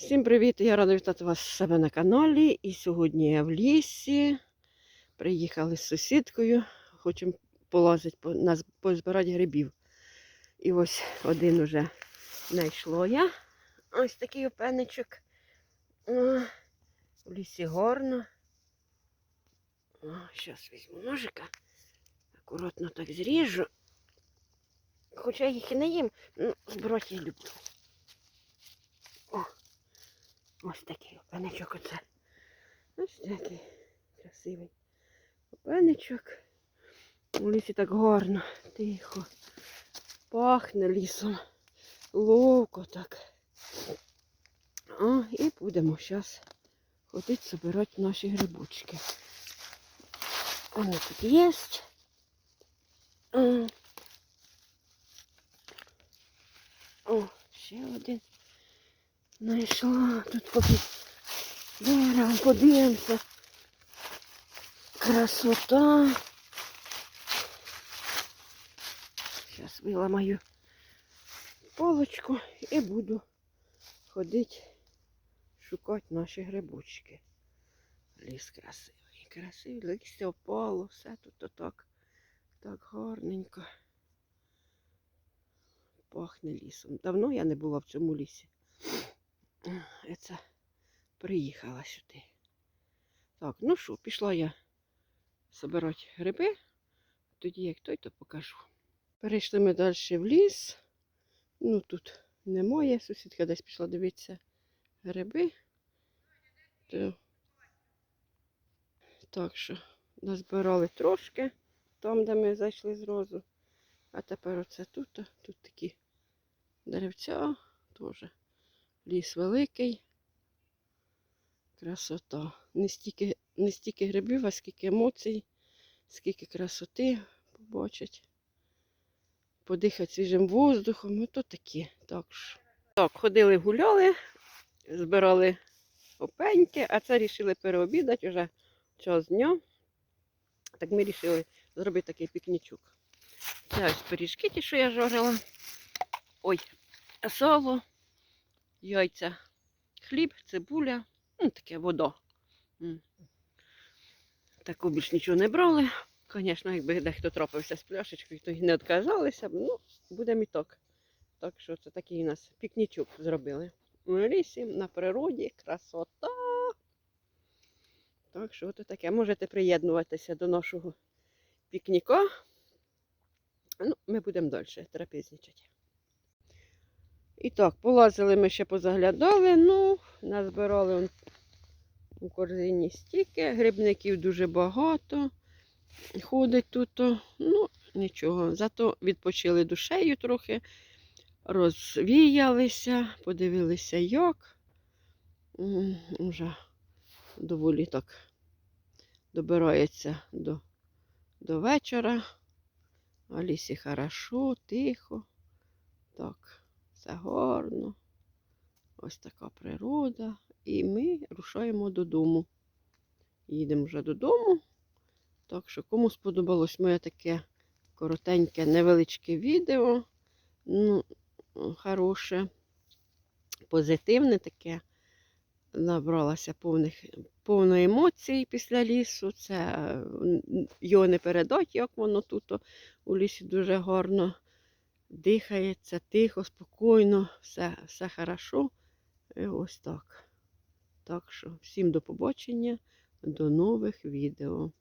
Всім привіт! Я рада вітати вас у себе на каналі. І сьогодні я в лісі. Приїхали з сусідкою. Хочемо полазити, по- нас- позбирати грибів. І ось один уже знайшло я. Ось такий опеничок. В лісі горно. Зараз візьму ножика. Акуратно так зріжу. Хоча я їх і не їм, ну, збирати я люблю. Ось такий опеничок оце. Ось такий красивий опеничок. У лісі так гарно, тихо. Пахне лісом. Ловко так. О, і будемо зараз ходити збирати наші грибочки. Вони тут є. О, ще один. Знайшла. Тут поки беремо, подивимося. Красота. Зараз виламаю полочку і буду ходити шукати наші грибочки. Ліс красивий, красивий, листя опало, все тут отак, так гарненько. Пахне лісом. Давно я не була в цьому лісі. Це приїхала сюди. Так, ну що, пішла я збирати гриби. Тоді як той, то покажу. Перейшли ми далі в ліс. Ну тут немає. Сусідка десь пішла дивитися гриби. То... Так що назбирали трошки там, де ми зайшли зразу. А тепер оце тут. Тут такі деревця теж. Ліс великий. Красота. Не стільки, не стільки грибів, а скільки емоцій, скільки красоти побачить. Подихати свіжим воздухом. Ну то такі. Так, так, ходили, гуляли, збирали опеньки, а це рішили переобідати вже час дня. Так ми вирішили зробити такий пікнічок. Це ось пиріжки ті, що я жарила. Ой, сало, яйця, хліб, цибуля, ну таке вода. Таку більш нічого не брали. Звісно, якби дехто трапився з пляшечкою, то й не відказалися б. Ну, будемо і так. Так що це такий у нас пікнічок зробили. У лісі, на природі, красота. Так що це таке. Можете приєднуватися до нашого пікніка. Ну, ми будемо далі трапезничати. І так, полазили ми ще позаглядали, ну, назбирали он у корзині стільки, грибників дуже багато. Ходить тут, ну, нічого. Зато відпочили душею трохи, розвіялися, подивилися, як. М, Уже доволі так добирається до, до вечора. А лісі хорошо, тихо. Так, все гарно. Ось така природа. І ми рушаємо додому. Їдемо вже додому. Так що, кому сподобалось моє таке коротеньке, невеличке відео. Ну, хороше, позитивне таке. Набралася повних, повно емоцій після лісу. Це його не передать, як воно тут у лісі дуже гарно дихається, тихо, спокійно, все, все хорошо. І ось так. Так що всім до побачення, до нових відео.